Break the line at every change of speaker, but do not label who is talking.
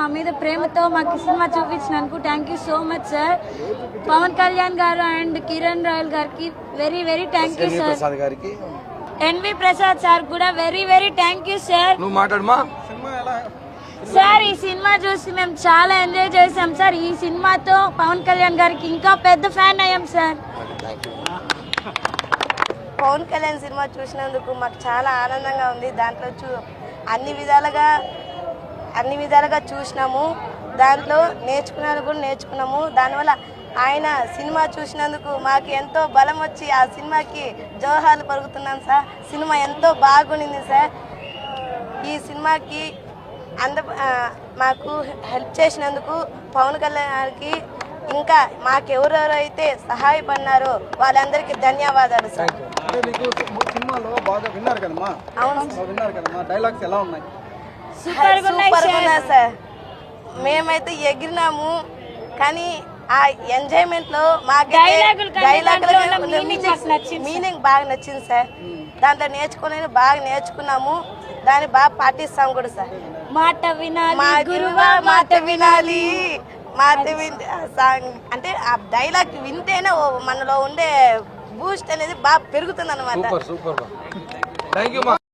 మా మీద ప్రేమతో మాకు cinema చూపించినందుకు thank you so much sir Pawan Kalyan గారు అండ్ కిరణ్ రాయల్ గారికి very very thank you
NV
sir
Prasad గారికి.
ఎన్వి ప్రసాద్ సార్ కూడా very very thank you sir
నువ్వు మాట్లాడమా?
సార్ ఈ సినిమా చూసి మేము చాలా ఎంజాయ్ చేసాం సార్. ఈ సినిమాతో పవన్ కళ్యాణ్ గారికి ఇంకా పెద్ద ఫ్యాన్ అయ్యాం సార్.
పవన్ కళ్యాణ్ సినిమా చూసినందుకు మాకు చాలా ఆనందంగా ఉంది. దాంట్లో చూ అన్ని విధాలుగా అన్ని విధాలుగా చూసినాము. దాంట్లో నేర్చుకున్నది కూడా నేర్చుకున్నాము. దానివల్ల ఆయన సినిమా చూసినందుకు మాకు ఎంతో బలం వచ్చి ఆ సినిమాకి జోహాలు పలుకుతున్నాం సార్. సినిమా ఎంతో బాగుండింది సార్. ఈ సినిమాకి అంద మాకు హెల్ప్ చేసినందుకు పవన్ కళ్యాణ్ గారికి ఇంకా మాకెవరెవరైతే సహాయపడినారో వాళ్ళందరికీ ధన్యవాదాలు సార్.
సినిమాలో బాగా విన్నారు కదమ్మా?
అవును
విన్నారు కదమ్మా? డైలాగ్స్ ఎలా ఉన్నాయి?
సూపర్ ఉన్నాయి సార్
ఉన్నా సార్ మేమైతే ఎగిరినాము కానీ ఆ
ఎంజాయ్మెంట్లో
మీనింగ్ బాగా నచ్చింది సార్ దాంట్లో నేర్చుకునే బాగా నేర్చుకున్నాము. దాన్ని బాగా పాటిస్తాం కూడా సార్
మాట వినాలి
మాట వినాలి. మాట వింటే ఆ సాంగ్ అంటే ఆ డైలాగ్ వింటేనే మనలో ఉండే బూస్ట్ అనేది బాగా పెరుగుతుంది అనమాట